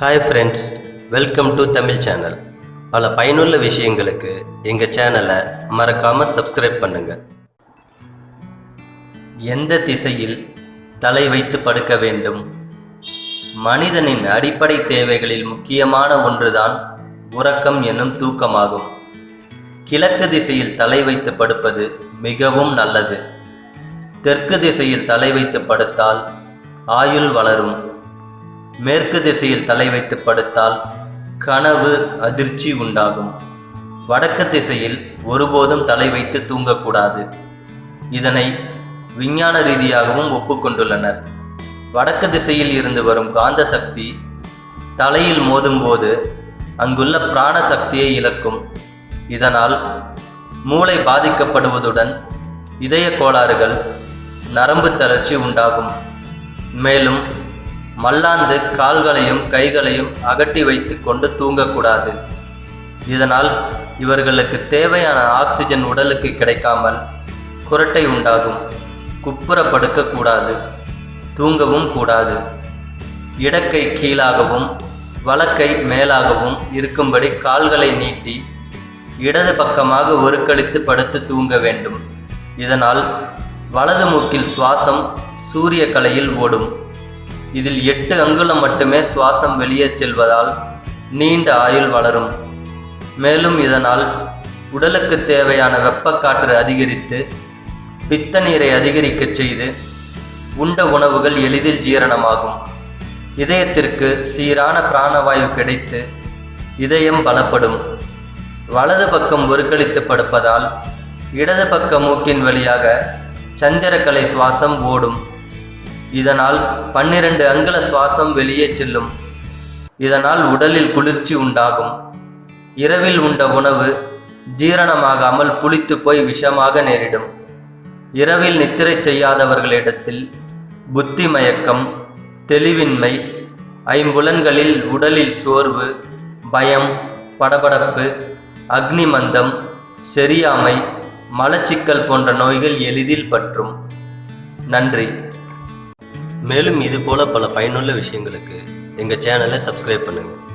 Hi friends welcome to Tamil channel பல பயனுள்ள விஷயங்களுக்கு எங்கள் சேனலை மறக்காமல் சப்ஸ்கிரைப் பண்ணுங்கள் எந்த திசையில் தலை வைத்து படுக்க வேண்டும்? மனிதனின் அடிப்படை தேவைகளில் முக்கியமான ஒன்றுதான் உறக்கம் என்னும் தூக்கமாகும். கிழக்கு திசையில் தலை வைத்து படுப்பது மிகவும் நல்லது. தெற்கு திசையில் தலை வைத்து படுத்தால் ஆயுள் வளரும். மேற்கு திசையில் தலை வைத்து படுத்தால் கனவு அதிர்ச்சி உண்டாகும். வடக்கு திசையில் ஒருபோதும் தலை வைத்து தூங்கக்கூடாது. இதனை விஞ்ஞான ரீதியாகவும் ஒப்புக்கொண்டுள்ளனர் வடக்கு திசையில் இருந்து வரும் காந்த சக்தி தலையில் மோதும்போது அங்குள்ள பிராண சக்தியை இழக்கும். இதனால் மூளை பாதிக்கப்படுவதுடன் இதய கோளாறுகள் நரம்பு தளர்ச்சி உண்டாகும். மேலும் மல்லாந்து கால்களையும் கைகளையும் அகட்டி வைத்து கொண்டு தூங்கக்கூடாது. இதனால் இவர்களுக்கு தேவையான ஆக்சிஜன் உடலுக்கு கிடைக்காமல் குரட்டை உண்டாகும். குப்புற படுக்கக்கூடாது தூங்கவும் கூடாது. இடக்கை கீழாகவும் வலக்கை மேலாகவும் இருக்கும்படி கால்களை நீட்டி இடது பக்கமாக ஒருக்களித்து படுத்து தூங்க வேண்டும். இதனால் வலது மூக்கில் சுவாசம் சூரிய கலையில் ஓடும். இதில் எட்டு அங்குலம் மட்டுமே சுவாசம் வெளியே செல்வதால் நீண்ட ஆயுள் வளரும். மேலும் இதனால் உடலுக்கு தேவையான வெப்பக்காற்று அதிகரித்து பித்த நீரை அதிகரிக்கச் செய்து உண்ட உணவுகள் எளிதில் ஜீரணமாகும். இதயத்திற்கு சீரான பிராணவாயு கிடைத்து இதயம் பலப்படும். வலது பக்கம் ஒருக்களித்து படுப்பதால் இடது பக்க மூக்கின் வழியாக சந்திரக்கலை சுவாசம் ஓடும். இதனால் பன்னிரண்டு அங்குல சுவாசம் வெளியே செல்லும். இதனால் உடலில் குளிர்ச்சி உண்டாகும். இரவில் உண்ட உணவு ஜீரணமாகாமல் புளித்து போய் விஷமாக நேரிடும். இரவில் நித்திரை செய்யாதவர்களிடத்தில் புத்தி மயக்கம் தெளிவின்மை ஐம்புலன்களில் உடலில் சோர்வு பயம் படபடப்பு அக்னிமந்தம் செரியாமை மலச்சிக்கல் போன்ற நோய்கள் எளிதில் பற்றும். நன்றி. மேலும் இது போல பல பயனுள்ள விஷயங்களுக்கு எங்கள் சேனலை சப்ஸ்கிரைப் பண்ணுங்கள்